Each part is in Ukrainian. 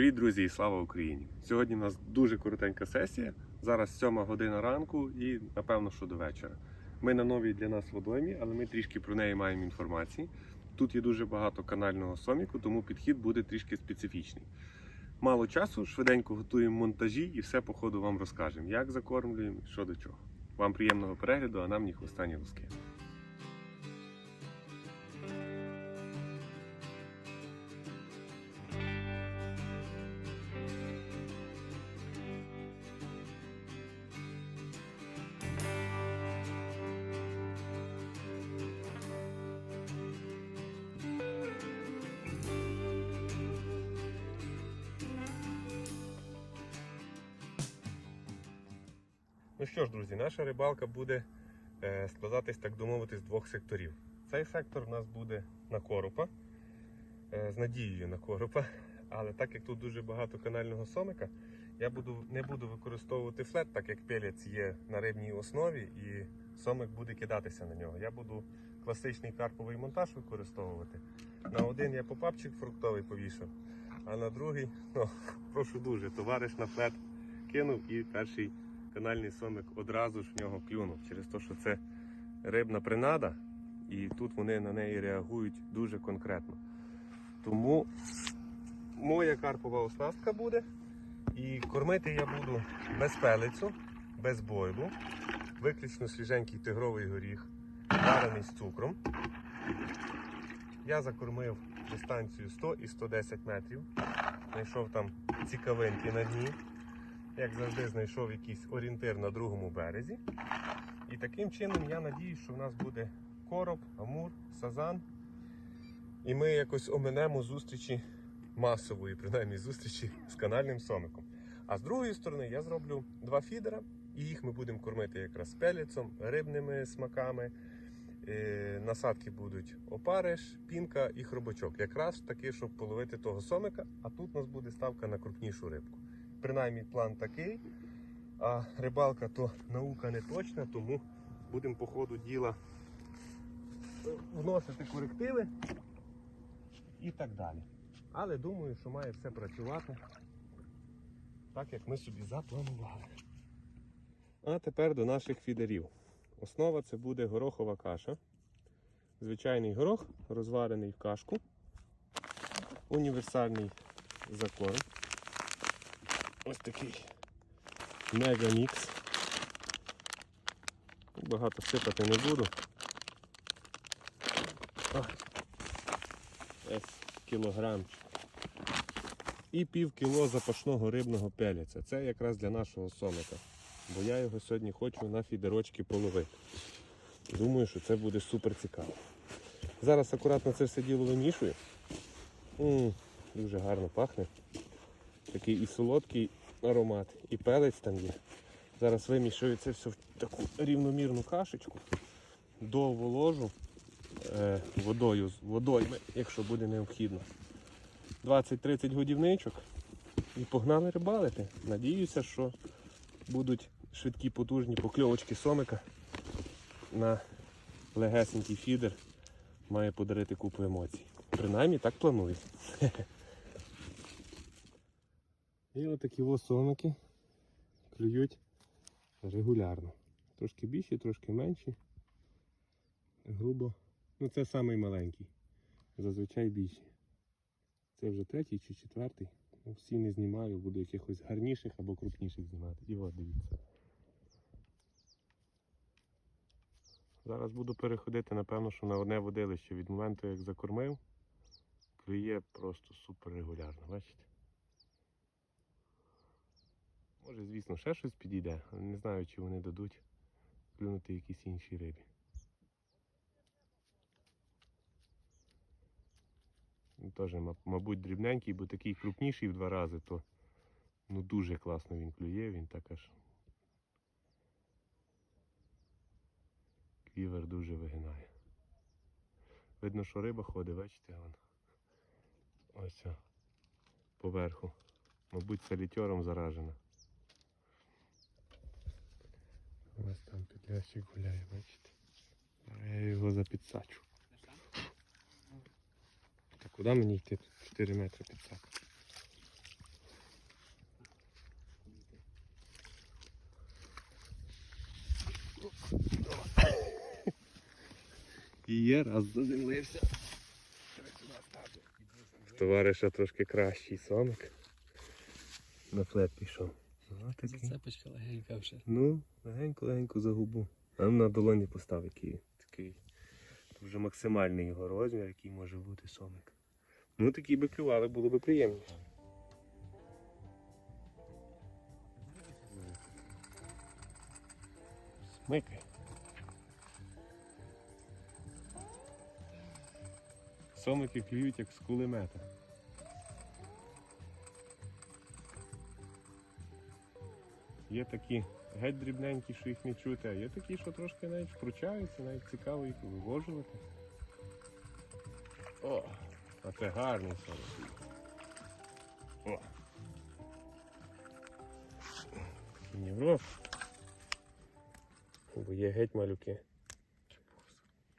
Привіт, друзі, і слава Україні! Сьогодні у нас дуже коротенька сесія. Зараз 7 година ранку і напевно, що до вечора. Ми на новій для нас водоймі, але ми трішки про неї маємо інформації. Тут є дуже багато канального соміку, тому підхід буде трішки специфічний. Мало часу, швиденько готуємо монтажі і все по ходу вам розкажемо, як закормлюємо, що до чого. Вам приємного перегляду, а нам ні хвоста, ні луски. Ну що ж, друзі, наша рибалка буде е, складатись, так домовити, з двох секторів. Цей сектор у нас буде на коропа, е, з надією на коропа. Але так як тут дуже багато канального сомика, я буду, не буду використовувати флет, так як пелець є на рибній основі і сомик буде кидатися на нього. Я буду класичний карповий монтаж використовувати. На один я попапчик фруктовий повішав, а на другий, ну, прошу дуже, товариш на флет кинув і перший канальний сомик одразу ж в нього клюнув через те, що це рибна принада, і тут вони на неї реагують дуже конкретно. Тому моя карпова оснастка буде. І кормити я буду без пелицю, без бойлу, виключно свіженький тигровий горіх, варений з цукром. Я закормив дистанцію 100 і 110 метрів. Знайшов там цікавинки на дні як завжди, знайшов якийсь орієнтир на другому березі. І таким чином я надіюсь, що в нас буде короб, амур, сазан. І ми якось оминемо зустрічі масової, принаймні зустрічі з канальним сомиком. А з другої сторони я зроблю два фідера, і їх ми будемо кормити якраз пелецом, рибними смаками. Е, Насадки будуть опариш, пінка і хробачок. Якраз таки, щоб половити того сомика, а тут у нас буде ставка на крупнішу рибку принаймні план такий. А рибалка то наука не точна, тому будемо по ходу діла вносити корективи і так далі. Але думаю, що має все працювати так, як ми собі запланували. А тепер до наших фідерів. Основа це буде горохова каша. Звичайний горох, розварений в кашку, універсальний закорм. Ось такий мегамікс. Багато сипати не буду. Ось кілограмчик. І пів кіло запашного рибного пелеця. Це якраз для нашого сомика. Бо я його сьогодні хочу на фідерочки половити. Думаю, що це буде супер цікаво. Зараз акуратно це все діло вимішую. М, Дуже гарно пахне. Такий і солодкий аромат, і пелець там є. Зараз вимішую це все в таку рівномірну кашечку, доволожу е, водою водойми, якщо буде необхідно. 20-30 годівничок і погнали рибалити. Надіюся, що будуть швидкі потужні покльовочки сомика на легесенький фідер. Має подарити купу емоцій. Принаймні так планую. І отакі сомики клюють регулярно. Трошки більші, трошки менші. Грубо. Ну це самий маленький. Зазвичай більші. Це вже третій чи четвертий. Ну, Всі не знімаю, буду якихось гарніших або крупніших знімати. І от дивіться. Зараз буду переходити, напевно, що на одне водилище від моменту, як закормив, клює просто супер регулярно, бачите? Може, звісно, ще щось підійде, але не знаю, чи вони дадуть клюнути якісь інші рибі. Теж, мабуть, дрібненький, бо такий крупніший в два рази, то ну, дуже класно він клює, він так аж. Клівер дуже вигинає. Видно, що риба ходить, бачите, вон. Ось поверху. Мабуть, салітером заражена. У нас там петлящик гуляє, бачите. Я його запідсачу. Та куди мені йти? 4 метри підсаку. І є раз заземлився. Товариша трошки кращий сомик. На флет пішов. Такий. Зацепочка легенька вже. Ну, легенько-легенько за губу. А ну, на долоні постав, який такий. Це вже максимальний його розмір, який може бути сомик. Ну, такі би клювали, було би приємніше. Смикай. Сомики клюють як з кулемета. Є такі геть дрібненькі, що їх не чути, а є такі, що трошки навіть вкручаються, навіть цікаво їх вивожувати. О, а це гарний сорок. О. Європ. Бо є геть малюки.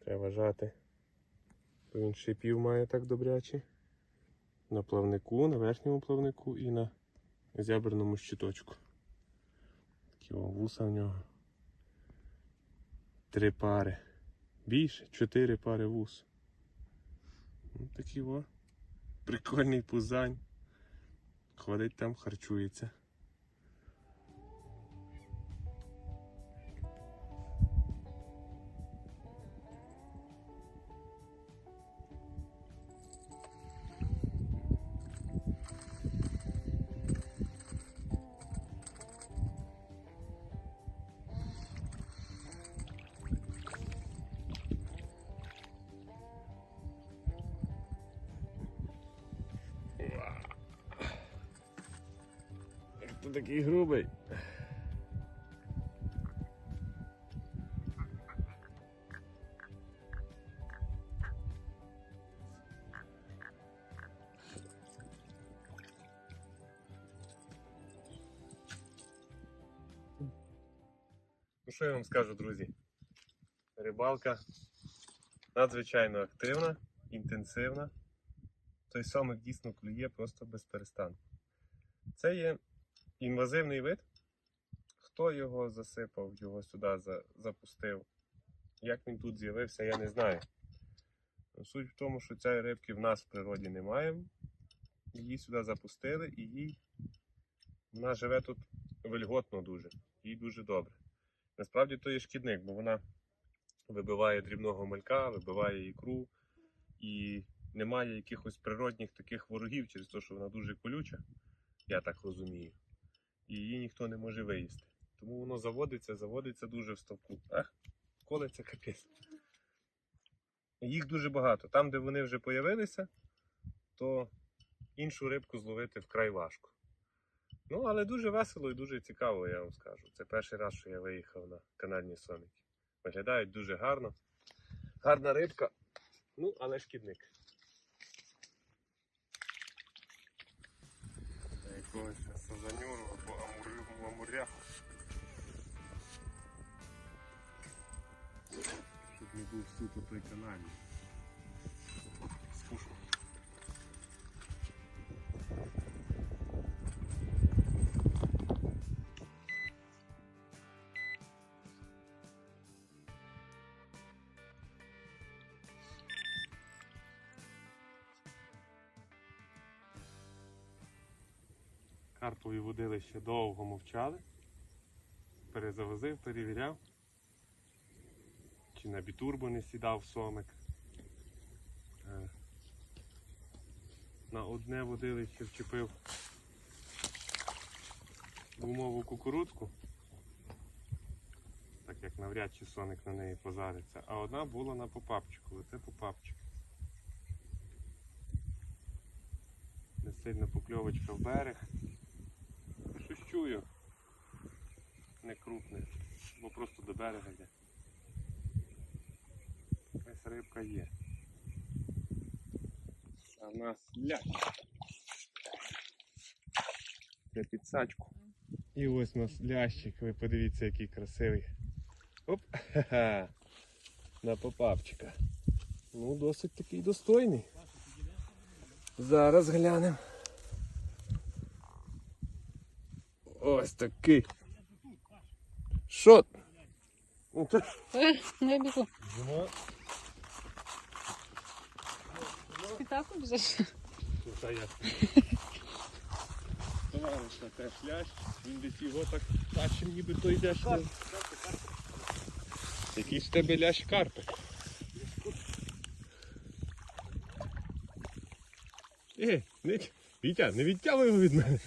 Треба жати. Бо він шипів має так добряче. На плавнику, на верхньому плавнику і на зяберному щиточку. Такі о, вуса в нього. Три пари. Більше, чотири пари вус. Ну, такий о. Прикольний пузань. Ходить там, харчується. Що я вам скажу, друзі? Рибалка надзвичайно активна, інтенсивна. Той самий дійсно клює просто без перестанку. Це є інвазивний вид. Хто його засипав, його сюди за- запустив? Як він тут з'явився, я не знаю. Суть в тому, що цієї рибки в нас в природі немає. Її сюди запустили і їй вона живе тут вельготно дуже, їй дуже добре. Насправді то є шкідник, бо вона вибиває дрібного малька, вибиває ікру і немає якихось природних таких ворогів через те, що вона дуже колюча, я так розумію. І її ніхто не може виїсти. Тому воно заводиться, заводиться дуже в ставку. Ах, колиться капець. Їх дуже багато. Там, де вони вже появилися, то іншу рибку зловити вкрай важко. Ну, але дуже весело і дуже цікаво, я вам скажу. Це перший раз, що я виїхав на канальні соміки. Виглядають дуже гарно. Гарна рибка, ну, але шкідник. Якогось сазанюру або амурю, амуряху. Щоб не був суто той канальний. Картові водилище довго мовчали. Перезавозив, перевіряв. Чи на бітурбо не сідав сомик. Е, На одне водилище вчепив гумову кукурудзку. Так як навряд чи соник на неї позариться. А одна була на попапчику. Оце попапчик. Не сильна покльовочка в берег. Чую. Не крупне, бо просто до берега йде. Якась рибка є. А в нас лящ. Це підсачку. І ось у нас лящик, ви подивіться, який красивий. Оп! Ха-ха! На попапчика. Ну, досить такий достойний. Зараз глянемо. Ось такий. Що? Е, не бігу. Вже. Ну, та ясно. Товариша теж лящ, він десь його так бачив, ніби то йде. що- Який ж в тебе лящ карпик? Е, Вітя, не відтягуй його від мене.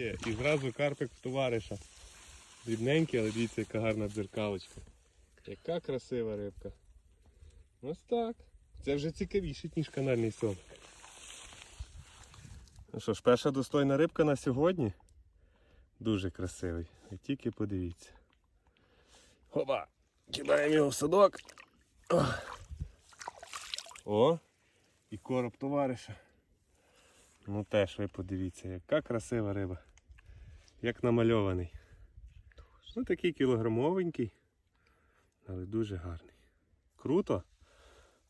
Є, і зразу карпик в товариша. Дрібненький, але дивіться, яка гарна дзеркалочка. Яка красива рибка. Ось так. Це вже цікавіше, ніж канальний сом. Ну що ж, перша достойна рибка на сьогодні. Дуже красивий. Ви тільки подивіться. Хоба! Кидаємо його в садок. О! І короб товариша. Ну теж ви подивіться, яка красива риба. Як намальований. Ну такий кілограмовенький, але дуже гарний. Круто!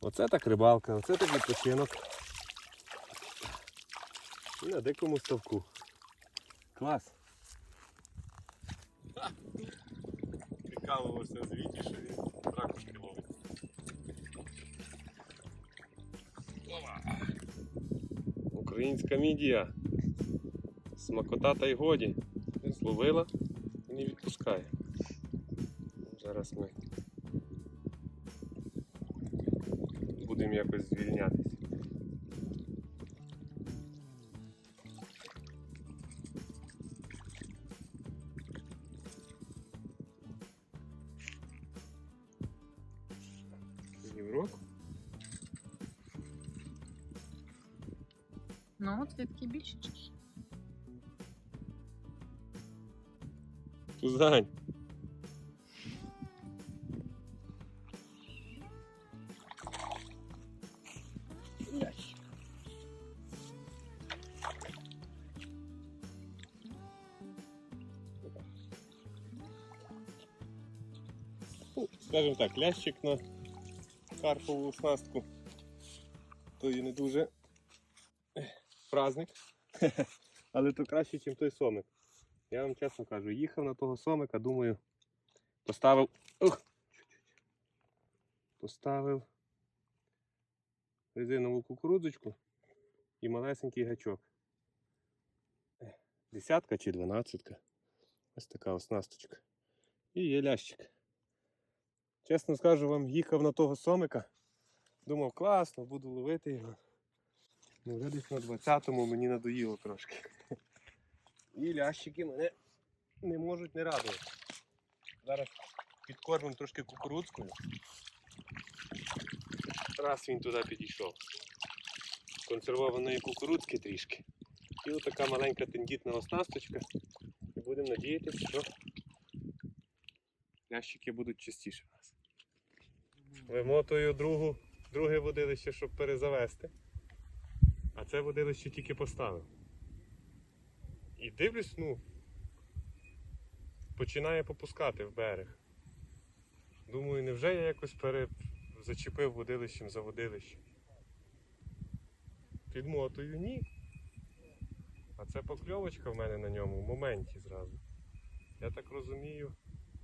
Оце так рибалка, оце так відпочинок. І на дикому ставку. Клас. Прикалувався звідти, що він ракушки ловить. Українська мідія. Смакота та й годі. Зловила і не відпускає. Зараз ми будемо якось звільнятися. Ну, от такі більше що? Ну, скажімо так, лящик на карпову оснастку. То і не дуже праздник. Але то краще, ніж той сомик. Я вам чесно кажу, їхав на того сомика, думаю, поставив. Ух! Поставив резинову кукурудзочку і малесенький гачок. Десятка чи дванадцятка. Ось така оснасточка. І є лящик. Чесно скажу вам, їхав на того сомика. Думав, класно, буду ловити його. Ну десь на 20-му мені надоїло трошки. І лящики мене не можуть не радувати. Зараз підкормимо трошки кукурудзкою. Раз він туди підійшов. Консервованої кукурудзки трішки. І отака маленька тендітна оснасточка. І будемо надіятися, що лящики будуть частіше у нас. Вимотую другу, друге водилище, щоб перезавести. А це водилище тільки поставив. І дивлюсь, ну, починає попускати в берег. Думаю, невже я якось пере... зачепив водилищем за водилищем? Підмотую, ні. А це покльовочка в мене на ньому в моменті зразу. Я так розумію,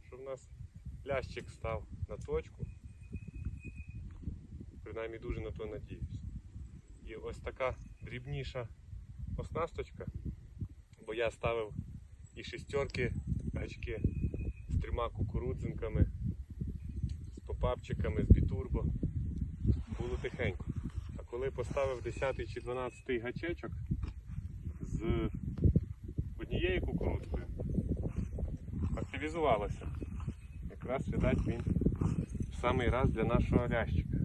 що в нас лящик став на точку. Принаймні дуже на то надіюсь. І ось така дрібніша оснасточка бо я ставив і шістерки гачки з трьома кукурудзинками, з попапчиками, з бітурбо. Було тихенько. А коли поставив 10 чи 12 гачечок з однією кукурудзкою, активізувалося. Якраз видать він в самий раз для нашого лящика.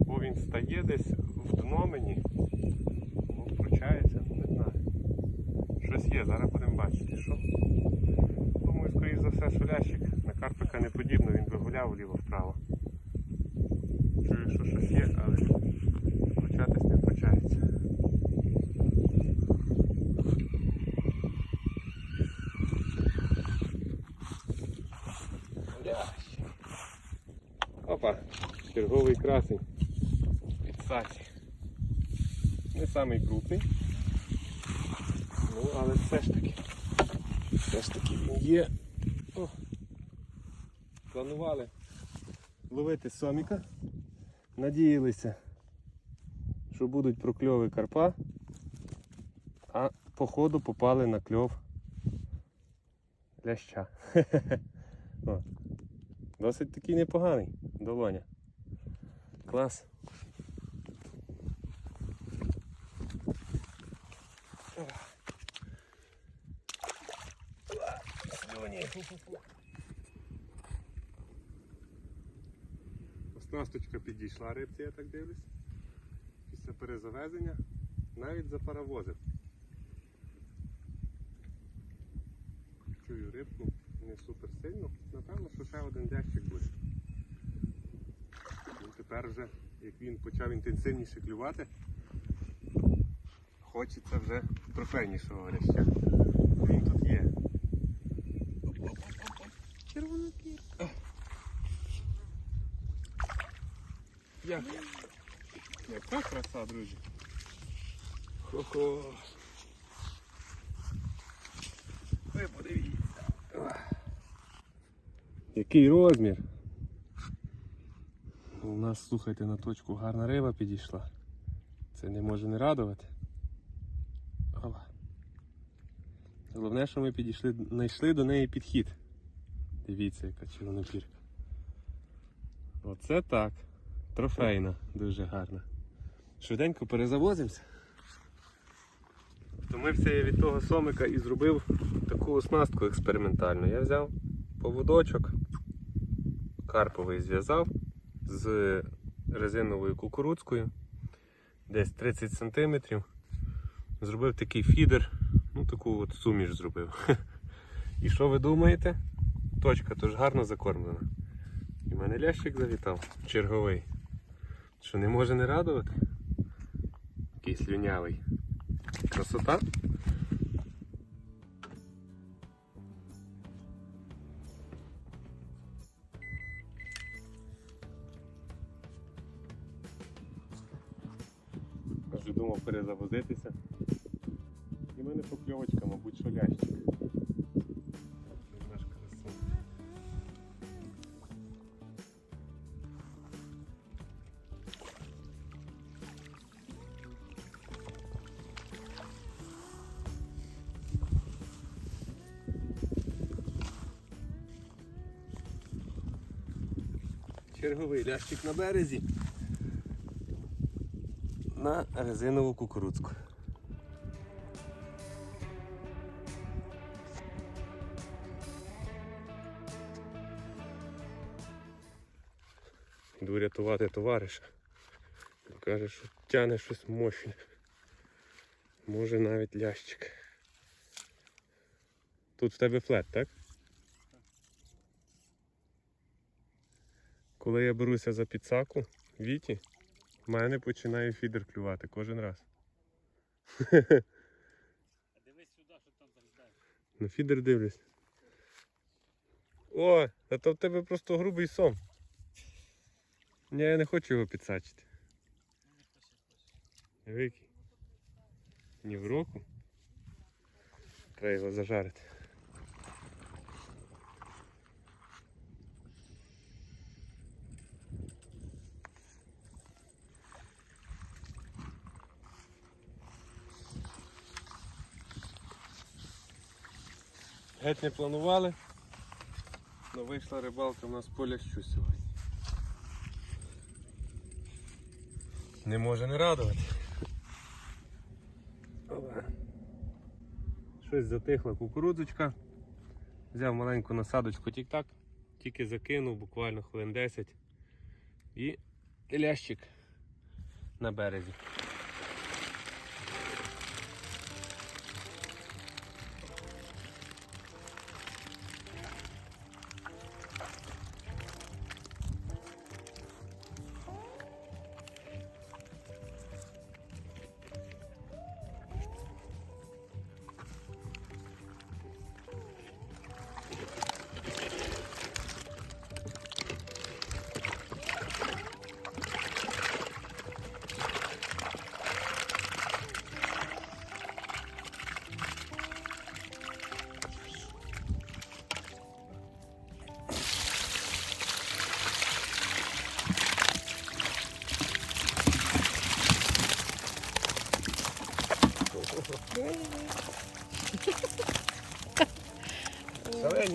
Або він стає десь в дно мені, ну, вручається, ну, не знаю. Щось є, зараз будемо бачити, що. Думаю, скоріш за все, що на карпика не подібно, він би гуляв вліво-вправо. Чую, що щось є, але вручатись не вручається. Лящ. Опа, черговий красень від саті. Не самий крупний. Ну, але все ж таки. Все ж таки є. О, планували ловити соміка. Надіялися, що будуть прокльови карпа, а по ходу попали на кльов ляща. Досить такий непоганий долоня. Клас. Оснасточка підійшла рибці, я так дивлюсь. Після перезавезення навіть запаровозив. Чую рибку, не супер сильно. Напевно, що ще один дящик буде. Ну, тепер вже, як він почав інтенсивніше клювати, хочеться вже трофейнішого грища. Він тут є. Червона кірка. Як? Яка краса, друзі. Хо-хо. Ви подивіться. Який розмір. У нас, слухайте, на точку гарна риба підійшла. Це не може не радувати. Ова. Головне, що ми підійшли, знайшли до неї підхід. Дивіться, яка червонопірка. Оце так. Трофейна, дуже гарна. Швиденько перезавозимося. Втомився я від того сомика і зробив таку оснастку експериментальну. Я взяв поводочок, карповий зв'язав з резиновою кукурудзкою, десь 30 см. Зробив такий фідер, ну таку от суміш зробив. І що ви думаєте? Точка тож гарно закормлена. І в мене лящик завітав, черговий. Що не може не радувати? Який слюнявий. Красота. Вже думав перезавозитися. І в мене покльовочка, мабуть, що Черговий лящик на березі на резинову кукурудзку. Йду рятувати товариша. Каже, що тяне щось мощне. Може навіть лящик. Тут в тебе флет, так? Коли я беруся за підсаку, Віті, в мене починає фідер клювати кожен раз. А Дивись сюди, що там зараз На фідер дивлюсь. О, а то в тебе просто грубий сом. Ні, я не хочу його підсачити. Великий. Ні в року. Треба його зажарити. Геть не планували, але вийшла рибалка в нас поля що сьогодні. Не може не радувати. Щось затихла кукурудзочка. Взяв маленьку насадочку тік-так, тільки закинув буквально хвилин 10 і лящик на березі.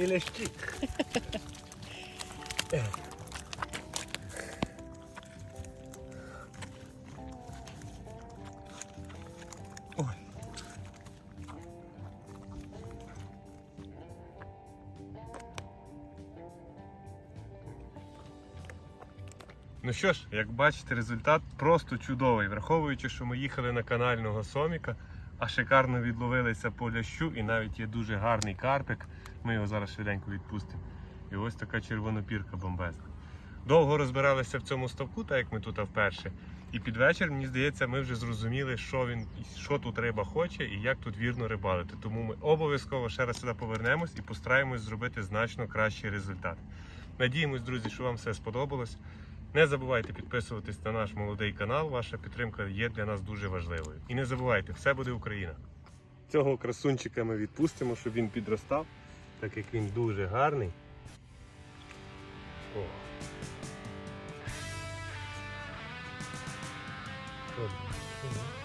Лящі. Ой. Ну що ж, як бачите, результат просто чудовий, враховуючи, що ми їхали на канального соміка, а шикарно відловилися по лящу і навіть є дуже гарний карпик. Ми його зараз швиденько відпустимо. І ось така червонопірка бомбезна. Довго розбиралися в цьому ставку, так як ми тут вперше. І під вечір, мені здається, ми вже зрозуміли, що він що тут риба хоче і як тут вірно рибалити. Тому ми обов'язково ще раз сюди повернемось і постараємось зробити значно кращий результат. Надіємось, друзі, що вам все сподобалось. Не забувайте підписуватись на наш молодий канал. Ваша підтримка є для нас дуже важливою. І не забувайте, все буде Україна. Цього красунчика ми відпустимо, щоб він підростав, так як він дуже гарний. О. Мгм.